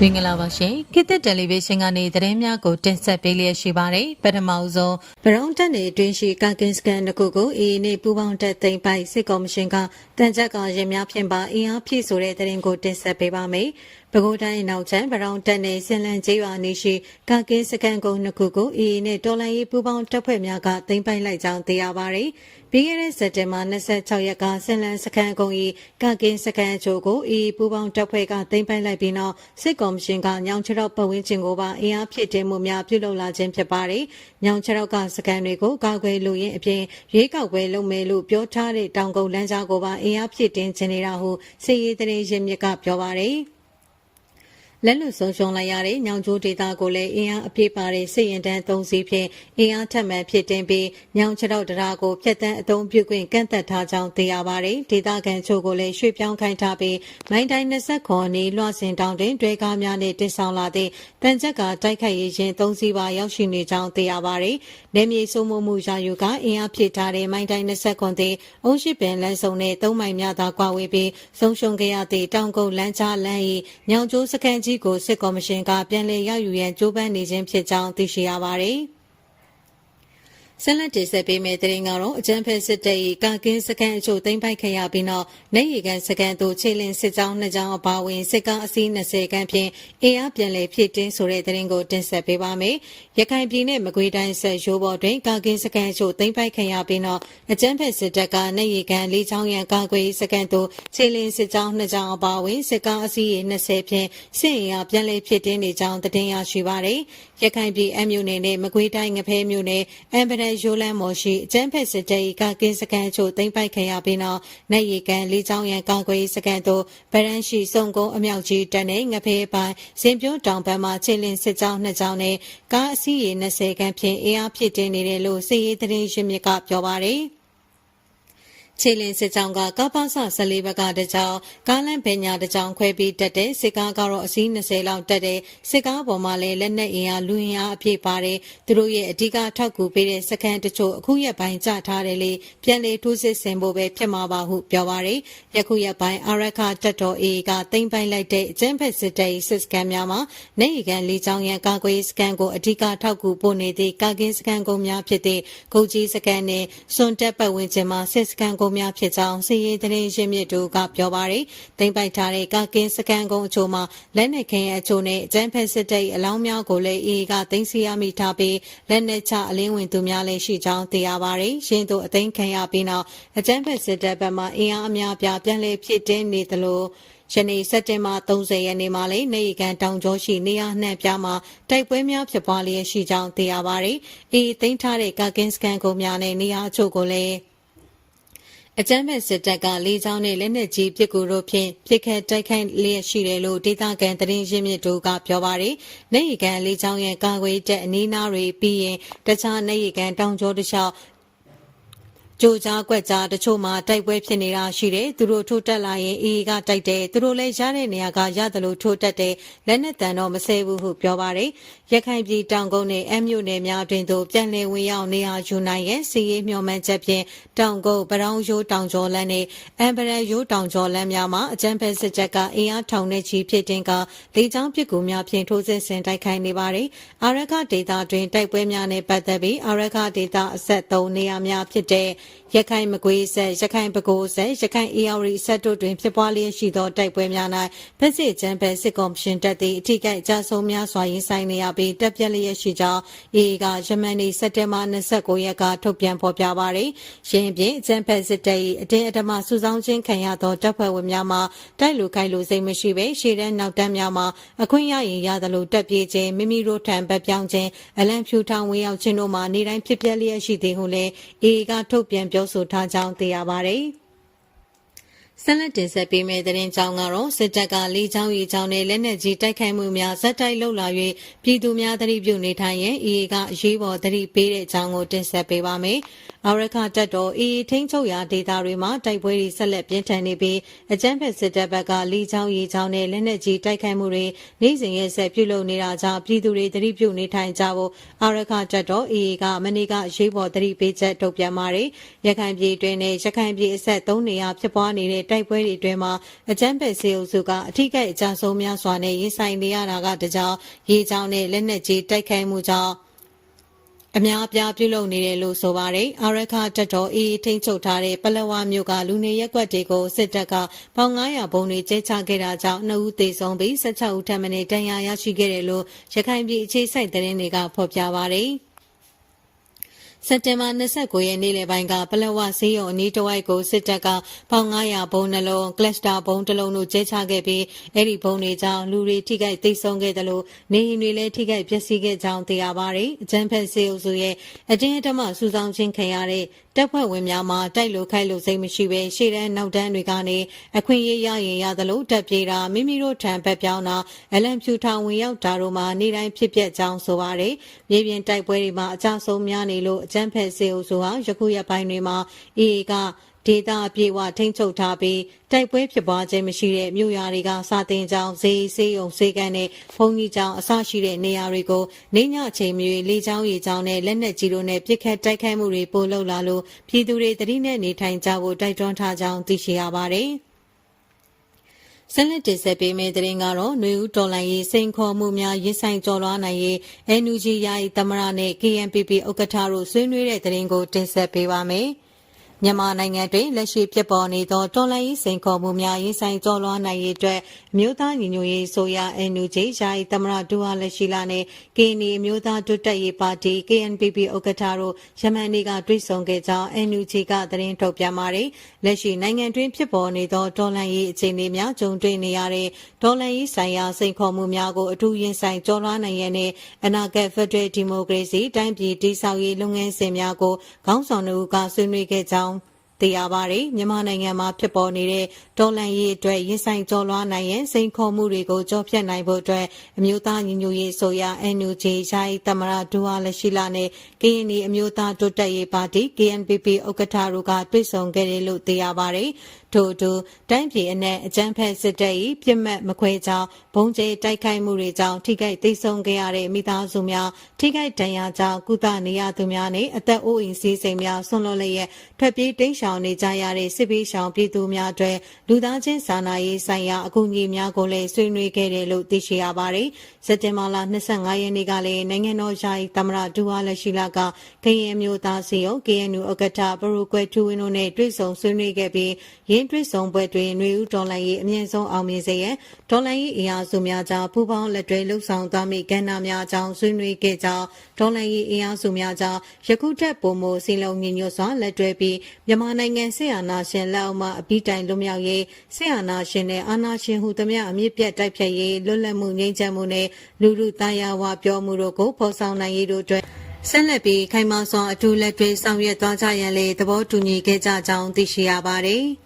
မင်္ဂလာပါရှင်ခေတ်သစ်တယ်လီဗီရှင်းကနေသတင်းများကိုတင်ဆက်ပေးလျက်ရှိပါတယ်ပထမအဆုံးဗရုံတက်နေအတွင်းရှိကာကင်စကန်တစ်ခုကိုအေအေနဲ့ပူးပေါင်းတက်သိမ်းပိုက်စစ်ကော်မရှင်ကတန်ကြပ်ကရင်များဖြင့်ပါအင်အားဖြည့်ဆိုတဲ့သတင်းကိုတင်ဆက်ပေးပါမယ် ပဲခူးတိုင်းအနောက်ချမ်းဗရောင်တက်နေစင်လန်ကျေးရွာနေရှိကာကင်းစကန်ကုန်းနှစ်ခုကိုအေအေနဲ့တော်လိုင်းရေးပူးပေါင်းတပ်ဖွဲ့များကသိမ်းပိုက်လိုက်ကြောင်းသိရပါတယ်။ပြီးခဲ့တဲ့စက်တင်ဘာ26ရက်ကစင်လန်စကန်ကုန်း၏ကာကင်းစကန်အချို့ကိုအေအေပူးပေါင်းတပ်ဖွဲ့ကသိမ်းပိုက်လိုက်ပြီးနောက်စစ်ကော်မရှင်ကညောင်ချောက်ပတ်ဝန်းကျင်ကိုပါအင်အားဖြစ်တင်မှုများပြုလုပ်လာခြင်းဖြစ်ပါတယ်။ညောင်ချောက်ကစကန်တွေကိုကာကွယ်လိုရင်းအပြင်ရွေးကောက်ပွဲလုပ်မယ်လို့ပြောထားတဲ့တောင်ကုန်းလမ်းကြားကိုပါအင်အားဖြစ်တင်ခြင်းနေတာဟုစစ်ရေးတရေရင်းမြစ်ကပြောပါတယ်။ လက်လွတ်ဆုံးရှုံးလိုက်ရတဲ့ညောင်ကျိုးဒေတာကိုလည်းအင်အားအပြည့်ပါတဲ့စစ်ရင်တန်းသုံးစီးဖြင့်အင်အားထက်မှန်ဖြစ်တင်ပြီးညောင်ချောက်တရားကိုဖျက်ဆီးအုံပြုခွင့်ကန့်သက်ထားကြောင်းသိရပါတယ်။ဒေတာကန်ချို့ကိုလည်းရွှေ့ပြောင်းခိုင်းထားပြီးမိုင်းတိုင်း20ခွန်နီလွှစင်တောင်တွင်တွဲကားများနဲ့တင်ဆောင်လာတဲ့တန်ချက်ကတိုက်ခိုက်ရေးရင်သုံးစီးပါရောက်ရှိနေကြောင်းသိရပါတယ်။နေမြေစိုးမိုးမှုရာယူကအင်အားဖြစ်ထားတဲ့မိုင်းတိုင်း20ခွန်သည်အုံးရှိပင်လမ်းစုံနဲ့သုံးမိုင်များသာကွာဝေးပြီးဆုံးရှုံးခဲ့ရသည့်တောင်ကုန်းလမ်းကြားလမ်း၏ညောင်ကျိုးစကန်ကြီးကိုစစ်ကော်မရှင်ကပြန်လည်ရောက်ယူရန်ကြိုးပမ်းနေခြင်းဖြစ်ကြောင်းသိရှိရပါတယ်။ ဆက်လက်တင်ဆက်ပေးမယ့်သတင်းကတော့အကြံဖက်စစ်တပ်၏ကာကင်းစကန်အချို့သိမ်းပိုက်ခဲ့ရပြီးနောက်နေရီကန်စကန်သို့ခြေလင်းစစ်ကြောင်းနှစ်ကြောင်းအပါအဝင်စစ်ကားအစီး20ခန့်ဖြင့်အင်အားပြန်လည်ဖြည့်တင်းဆိုတဲ့သတင်းကိုတင်ဆက်ပေးပါမယ်။ရခိုင်ပြည်နယ်မကွေးတိုင်းဆက်ရိုးပေါ်တွင်ကာကင်းစကန်အချို့သိမ်းပိုက်ခဲ့ရပြီးနောက်အကြံဖက်စစ်တပ်ကနေရီကန်လေးချောင်းရန်ကာကွယ်စကန်သို့ခြေလင်းစစ်ကြောင်းနှစ်ကြောင်းအပါအဝင်စစ်ကားအစီး20ဖြင့်စစ်အင်အားပြန်လည်ဖြည့်တင်းနေကြောင်းသတင်းရရှိပါရတယ်။ရခိုင်ပြည်အမျိုးနယ်နဲ့မကွေးတိုင်းငဖဲမြို့နယ်အမ်ပဒန်ရိုးလန်းမော်ရှိအကျန်းဖက်စစ်တပ်ကကင်းစကန်ချို့သိမ်းပိုက်ခဲ့ရပြီးနောက်နိုင်ရီကန်လေးချောင်းရန်ကာကွယ်စကန်တို့ဗရန်ရှိစုံကုန်းအမြောက်ကြီးတက်နေငဖဲပိုင်းစင်ပြိုးတောင်ဘက်မှချင်းလင်းစစ်ကြောင်းနှစ်ကြောင်းနဲ့ကားအစီးရေ20ခန့်ဖြင့်အင်အားဖြစ်တင်နေတယ်လို့စစ်ရေးသတင်းရင်းမြစ်ကပြောပါတယ်။ ခြေလင်းစစ်ကြောင်းကကပ္ပစ14ဘက်ကတကြောင်ကားလန့်ပညာတကြောင်ခွဲပြီးတက်တဲ့စစ်ကားကတော့အစီး20လောက်တက်တဲ့စစ်ကားပေါ်မှာလည်းလက်နက်အင်အားလူအင်အားအပြည့်ပါတယ်သူတို့ရဲ့အဓိကထောက်ကူပေးတဲ့စကန်တချို့အခုရက်ပိုင်းကြထားတယ်လေပြန်လေထိုးစစ်ဆင်ဖို့ပဲဖြစ်မှာပါဟုပြောပါတယ်ယခုရက်ပိုင်းအာရခတက်တော် AA ကတင်ပိုင်လိုက်တဲ့အကျန်းဖက်စစ်တပ်စစ်စကန်များမှာနေရီကန်လေးချောင်းရန်ကာကွယ်စကန်ကိုအဓိကထောက်ကူပို့နေသည့်ကာကင်းစကန်ကုန်းများဖြစ်တဲ့ဂုတ်ကြီးစကန်နဲ့စွန်တက်ပတ်ဝန်းကျင်မှာစစ်စကန်ကုန်းများဖြစ်ကြောင်းစီရေးသတင်းရင်းမြစ်တို့ကပြောပါရယ်တင်ပိုက်ထားတဲ့ကာကင်းစကန်ကုန်းအချို့မှာလက်နက်ခဲအချို့နဲ့ကျန်းဖက်စစ်တပ်အလောင်းများကိုလည်း AA ကတင်စီရမိထားပြီးလက်နက်ချအလင်းဝင်သူများလည်းရှိကြောင်းသိရပါရယ်ရင်းတို့အသိခံရပြီးနောက်အကျန်းဖက်စစ်တပ်ဘက်မှအင်အားအများပြားပြန်လည်ဖြစ်တင်းနေသလိုယနေ့စက်တင်ဘာ30ရက်နေ့မှာလည်းနေရီကန်တောင်ကျောရှိနေရာနှံ့ပြားမှာတိုက်ပွဲများဖြစ်ပွားလျက်ရှိကြောင်းသိရပါရယ်အေးသိမ်းထားတဲ့ကာကင်းစကန်ကုန်းများနဲ့နေရာအချို့ကိုလည်း အကြမ်းဖက်စစ်တပ်ကလေးချောင်းနဲ့လက်နက်ကြီးပစ်ကူတို့ဖြင့်ပစ်ခတ်တိုက်ခိုက်လျက်ရှိတယ်လို့ဒေသခံသတင်းရင်းမြစ်တို့ကပြောပါရယ်။နေရီကန်လေးချောင်းရဲ့ကာကွယ်တပ်အနီးနားတွေပြီးရင်တခြားနေရီကန်တောင်ကျောတစ်လျှော က်ကြိုကြားကွက်ကြားတချို့မှာတိုက်ပွဲဖြစ်နေတာရှိတယ်သူတို့ထိုးတက်လာရင်အေးကတိုက်တယ်သူတို့လည်းရတဲ့နေရာကရတယ်လို့ထိုးတက်တယ်လက်နဲ့တန်တော့မဆဲဘူးဟုပြောပါတယ်ရခိုင်ပြည်တောင်ကုန်းနဲ့အမြို့နယ်များတွင်သို့ပြန်လည်ဝင်ရောက်နေရာယူနိုင်ရဲ့စီရေးမျှော်မှန်းချက်ဖြင့်တောင်ကုန်းပရောင်းရိုးတောင်ကျော်လမ်းနဲ့အမ်ဘရရိုးတောင်ကျော်လမ်းများမှာအကြမ်းဖက်စစ်တပ်ကအင်အားထောင်နဲ့ချီဖြစ်တင်ကလေကြောင်းပစ်ကူများဖြင့်ထိုးစစ်ဆင်တိုက်ခိုက်နေပါတယ်အာရခဒေတာတွင်တိုက်ပွဲများနဲ့ပတ်သက်ပြီးအာရခဒေတာအဆက်၃နေရာများဖြစ်တဲ့ရခိုင်မကွေးဆက်ရခိုင်ပဲခူးဆက်ရခိုင်အေရီဆက်တို့တွင်ဖြစ်ပွားလျက်ရှိသောတိုက်ပွဲများ၌ဖက်စစ်ချမ်းဖက်စစ်ကော်မရှင်တပ်သည်အထိကိအကြဆုံးများစွာရင်ဆိုင်နေရပြီးတပ်ပြက်လျက်ရှိကြောင်းအေကယမန်နီစက်တင်ဘာ29ရက်ကထုတ်ပြန်ဖော်ပြပါသည်။ရင်းဖြင့်ချမ်းဖက်စစ်တပ်၏အတင်းအဓမ္မစုဆောင်းခြင်းခံရသောတပ်ဖွဲ့ဝင်များမှတိုက်လူခိုင်လူစိတ်မရှိဘဲရှေ့တန်းနောက်တန်းများမှအခွင့်ရရင်ရသလိုတပ်ပြေးခြင်းမိမိတို့ထံဘက်ပြောင်းခြင်းအလံဖြူထောင်ဝင်ရောက်ခြင်းတို့မှနေတိုင်းဖြစ်ပျက်လျက်ရှိသည်ဟုလည်းအေကထုတ်ပြန်ပြောဆိုထားကြောင်းသိရပါတယ်။ ဆက်လက်တင်ဆက်ပေးမယ့်သတင်းကြောင်းကတော့စစ်တပ်ကလေကြောင်းရေကြောင်းနဲ့လက်နက်ကြီးတိုက်ခိုက်မှုများဇက်တိုက်လှုပ်လာ၍ပြည်သူများသတိပြုနေထိုင်ရင်အေအေကအရေးပေါ်သတိပေးတဲ့အကြောင်းကိုတင်ဆက်ပေးပါမယ်။အာရခတပ်တော်အေးထိန်းချုပ်ရာဒေသတွေမှာတိုက်ပွဲတွေဆက်လက်ပြင်းထန်နေပြီးအကြမ်းဖက်စစ်တပ်ဘက်ကလီချောင်းရီချောင်းနဲ့လက်နက်ကြီးတိုက်ခိုက်မှုတွေနေ့စဉ်ရက်ဆက်ပြုလုပ်နေတာကြောင့်ပြည်သူတွေသတိပြုနေထိုင်ကြဖို့အာရခတပ်တော်အေးကမနေ့ကရေးပေါ်သတိပေးချက်ထုတ်ပြန်ပါတယ်ရခိုင်ပြည်တွင်းနဲ့ရခိုင်ပြည်အဆက်၃နေရာဖြစ်ပွားနေတဲ့တိုက်ပွဲတွေအတွင်းမှာအကြမ်းဖက်စေအုပ်စုကအထိကိအကြဆုံးများစွာနဲ့ရင်ဆိုင်နေရတာကတကြောင်ရေချောင်းနဲ့လက်နက်ကြီးတိုက်ခိုက်မှုကြောင့်အများအပြားပြုလုပ်နေတယ်လို့ဆိုပါတယ်။အာရခတက်တော်အေးထိန်းချုပ်ထားတဲ့ပလက်ဝမြို့ကလူနေရက်ကွက်တွေကိုစစ်တပ်ကပေါင်900ဘုံတွေကျဲချခဲ့တာကြောင့်2ဦးသေဆုံးပြီး16ဦးထပ်မံတန်ရာရရှိခဲ့တယ်လို့ရခိုင်ပြည်အခြေစိုက်သတင်းတွေကဖော်ပြပါတယ်။ စက်တင်ဘာ29ရက်နေ့လယ်ပိုင်းကပလက်ဝဆေးရုံအနီးတစ်ဝိုက်ကိုစစ်တပ်ကပေါင်900ဘုံနှလုံးကလစတာဘုံတစ်လုံးတို့ကျဲချခဲ့ပြီးအဲ့ဒီဘုံတွေကြောင့်လူတွေထိခိုက်သိမ်းဆုံးခဲ့တယ်လို့နေအိမ်တွေလည်းထိခိုက်ပျက်စီးခဲ့ကြောင်းသိရပါတယ်။အကြမ်းဖက်ဆေးအုပ်စုရဲ့အတင်းအဓမ္မစူဆောင်းခြင်းခံရတဲ့ တပ်ဖွဲ့ဝင်များမှာတိုက်လို့ခိုက်လို့စိတ်မရှိဘဲရှေ့တန်းနောက်တန်းတွေကနေအခွင့်အရေးရရင်ရသလိုတက်ပြေးတာမိမိတို့ထံဘက်ပြောင်းတာအလံဖြူထောင်ဝင်ရောက်တာတို့မှာနေတိုင်းဖြစ်ပျက်ကြောင်းဆိုပါတယ်။မြေပြင်တိုက်ပွဲတွေမှာအကြဆုံးများနေလို့အကြမ်းဖက်စေအုပ်စုဟာယခုရက်ပိုင်းတွေမှာအေအေက ဒေတာအပြေဝထိန်းချုပ်ထားပြီးတိုက်ပွဲဖြစ်ပွားခြင်းမရှိတဲ့မြို့ရွာတွေကစာတင်ကြောင်းဈေးဆေးရုံဈေးကန်းနဲ့ဘုံကြီးကျောင်းအစရှိတဲ့နေရာတွေကိုနေညအချိန်မျိုးလေချောင်းရေချောင်းနဲ့လက်နက်ကြီးတို့နဲ့ပစ်ခတ်တိုက်ခိုက်မှုတွေပိုလုပ်လာလို့ပြည်သူတွေတတိနဲ့နေထိုင်ကြဖို့တိုက်တွန်းထားကြောင်းသိရှိရပါတယ်။ဆက်လက်တင်ဆက်ပေးမယ့်သတင်းကတော့ຫນွေဦးတော်လိုင်းရေးစိန်ခေါ်မှုများရင်ဆိုင်ကြော်လွှားနိုင်ရေး NUG ယာယီသမရနဲ့ KNPP ဥက္ကဋ္ဌတို့ဆွေးနွေးတဲ့သတင်းကိုတင်ဆက်ပေးပါမယ်။ မြန်မာနိုင်ငံတွင်လက်ရှိဖြစ်ပေါ်နေသောတော်လှန်ရေးစိန်ခေါ်မှုများရင်ဆိုင်ကျော်လွှားနိုင်ရေးအတွက်အမျိုးသားညီညွတ်ရေးဆိုရ NUG ယာယီသမရဒူဝါလက်ရှိလာနဲ့ KNI အမျိုးသားတွတ်တက်ရေးပါတီ KNPP ဥက္ကဋ္ဌတို့ယမန်နေ့ကတွေ့ဆုံခဲ့ကြောင်း NUG ကသတင်းထုတ်ပြန်ပါတယ်။လက်ရှိနိုင်ငံတွင်ဖြစ်ပေါ်နေသောတော်လှန်ရေးအခြေအနေများကြုံတွေ့နေရတဲ့တော်လှန်ရေးဆိုင်ရာစိန်ခေါ်မှုများကိုအထူးရင်ဆိုင်ကျော်လွှားနိုင်ရတဲ့အနာဂတ်ဖက်ဒရယ်ဒီမိုကရေစီတိုင်းပြည်တည်ဆောက်ရေးလုပ်ငန်းစဉ်များကိုခေါင်းဆောင်တို့ကဆွေးနွေးခဲ့ကြောင်း သိရပါတယ်မြန်မာနိုင်ငံမှာဖြစ်ပေါ်နေတဲ့ဒေါ်လန်ရေးအတွက်ရင်ဆိုင်ကြော်လွှားနိုင်ရင်စိန်ခေါ်မှုတွေကိုကြောဖြတ်နိုင်ဖို့အတွက်အမျိုးသားညီညွတ်ရေးဆိုရ NUG ယာယီသမရဒူဝါလက်ရှိလာနဲ့ကရင်နီအမျိုးသားတိုးတက်ရေးပါတီ KNPP ဥက္ကဋ္ဌတို့ကတွေ့ဆုံခဲ့တယ်လို့သိရပါတယ်ထို့အတူတိုင်းပြည်အနှံ့အကြမ်းဖက်စစ်တပ်၏ပြစ်မှတ်မခွဲကြောင်းဘုံကျဲတိုက်ခိုက်မှုတွေကြောင့်ထိခိုက်သိမ်းဆုံးခဲ့ရတဲ့မိသားစုများထိခိုက်ဒဏ်ရာကြောင့်ကုသနေရသူများနဲ့အသက်အိုးအိမ်စည်းစိမ်များဆွန့်လွတ်လျက်ထွက်ပြေးတိမ်းရှောင်နေကြရတဲ့စစ်ပေးရှောင်ပြည်သူများအတွက်လူသားချင်းစာနာရေးဆိုင်ရာအကူအညီများကိုလည်းဆွေးနွေးခဲ့တယ်လို့သိရှိရပါတယ်။စက်တင်ဘာလ25ရက်နေ့ကလည်းနိုင်ငံတော်ယာယီသမ္မတဒူဝါလက်ရှိလာကကရင်မျိုးသားစီယုံ KNU ဥက္ကဋ္ဌပရူကွယ်ထူဝင်းတို့နဲ့တွေ့ဆုံဆွေးနွေးခဲ့ပြီးရင်းတွေ့ဆုံပွဲတွင်ຫນွေဦးဒေါ်လာရေးအမြင့်ဆုံးအောင်မြင်စေရန်ဒေါ်လာရေးအင်အားစုများကြားပူးပေါင်းလက်တွဲလှုပ်ဆောင်သွားမိကဏ္ဍများအကြောင်းဆွေးနွေးခဲ့ကြောင်းဒေါ်လာရေးအင်အားစုများကြားယခုထက်ပိုမိုစီလုံးညီညွတ်စွာလက်တွဲပြီးမြန်မာနိုင်ငံဆေးအာနာရှင်လက်အောက်မှအပြီးတိုင်လွတ်မြောက်ရေးဆေးအာနာရှင်နဲ့အာနာရှင်ဟုသမျှအမြင့်ပြတ်တိုက်ဖြတ်ရေးလွတ်လပ်မှုငြိမ်းချမ်းမှုနဲ့လူလူသားယာဝပြောမှုတို့ကိုဖော်ဆောင်နိုင်ရေးတို့အတွက်ဆက်လက်ပြီးခိုင်မာစွာအထူးလက်တွဲဆောင်ရွက်သွားကြရန်လေသဘောတူညီခဲ့ကြကြောင်းသိရှိရပါတယ်။